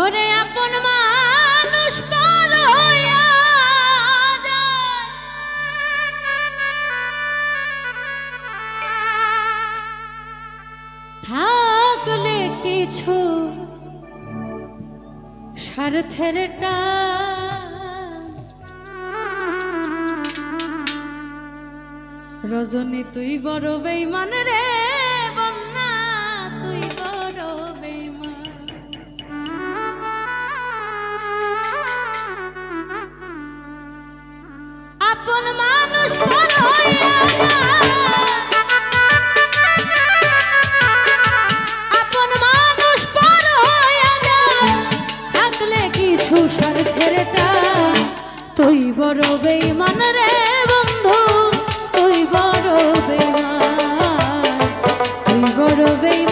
ওরে আপন মানুষ থাকলে কিছু রজনী তুই বড় বেইমান রে। কিছু স্বার্থের তুই বড় বেইমান রে বন্ধু তুই বড় বেইমান তুই বড় বেইমান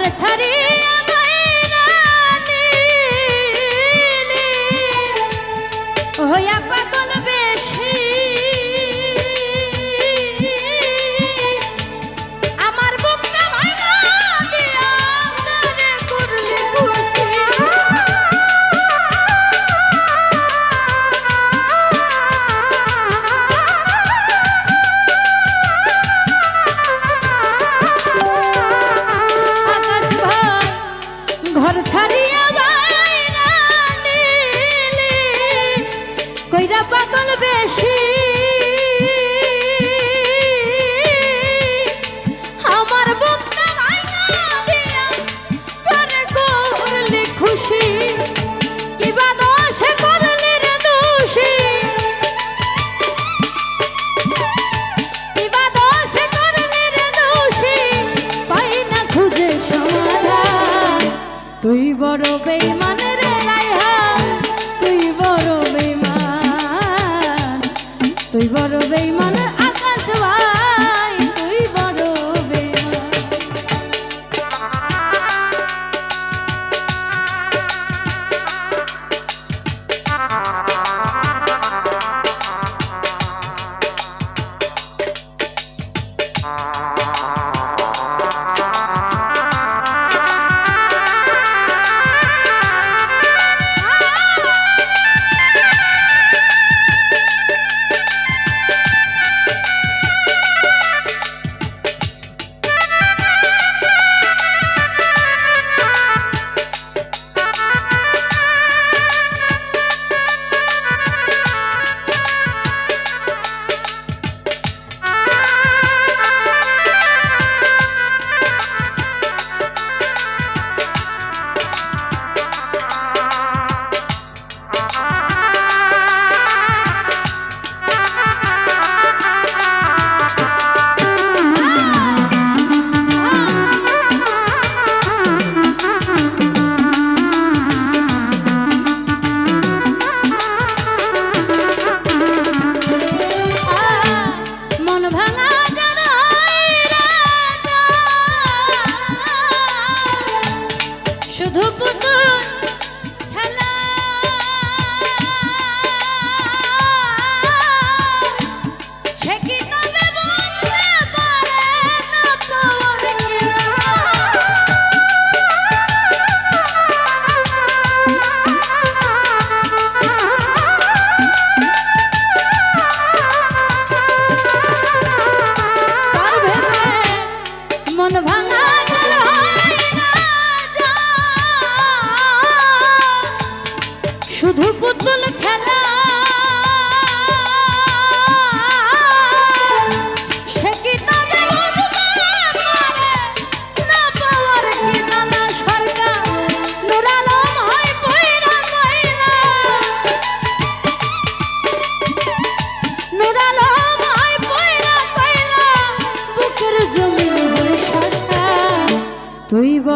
ঘর ছাড়িয়া ঘর ছাড়িয়া বাইরা কইরা পাগল বেশি।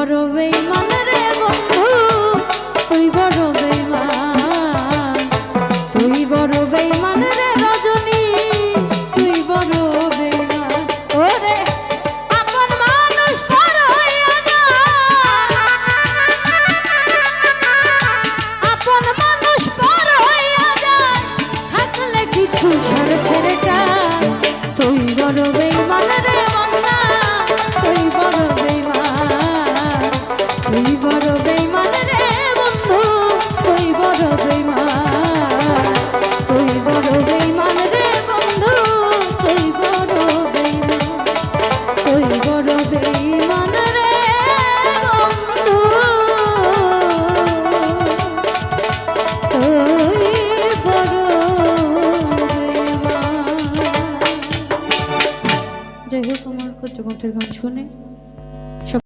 তুই বড় শুনে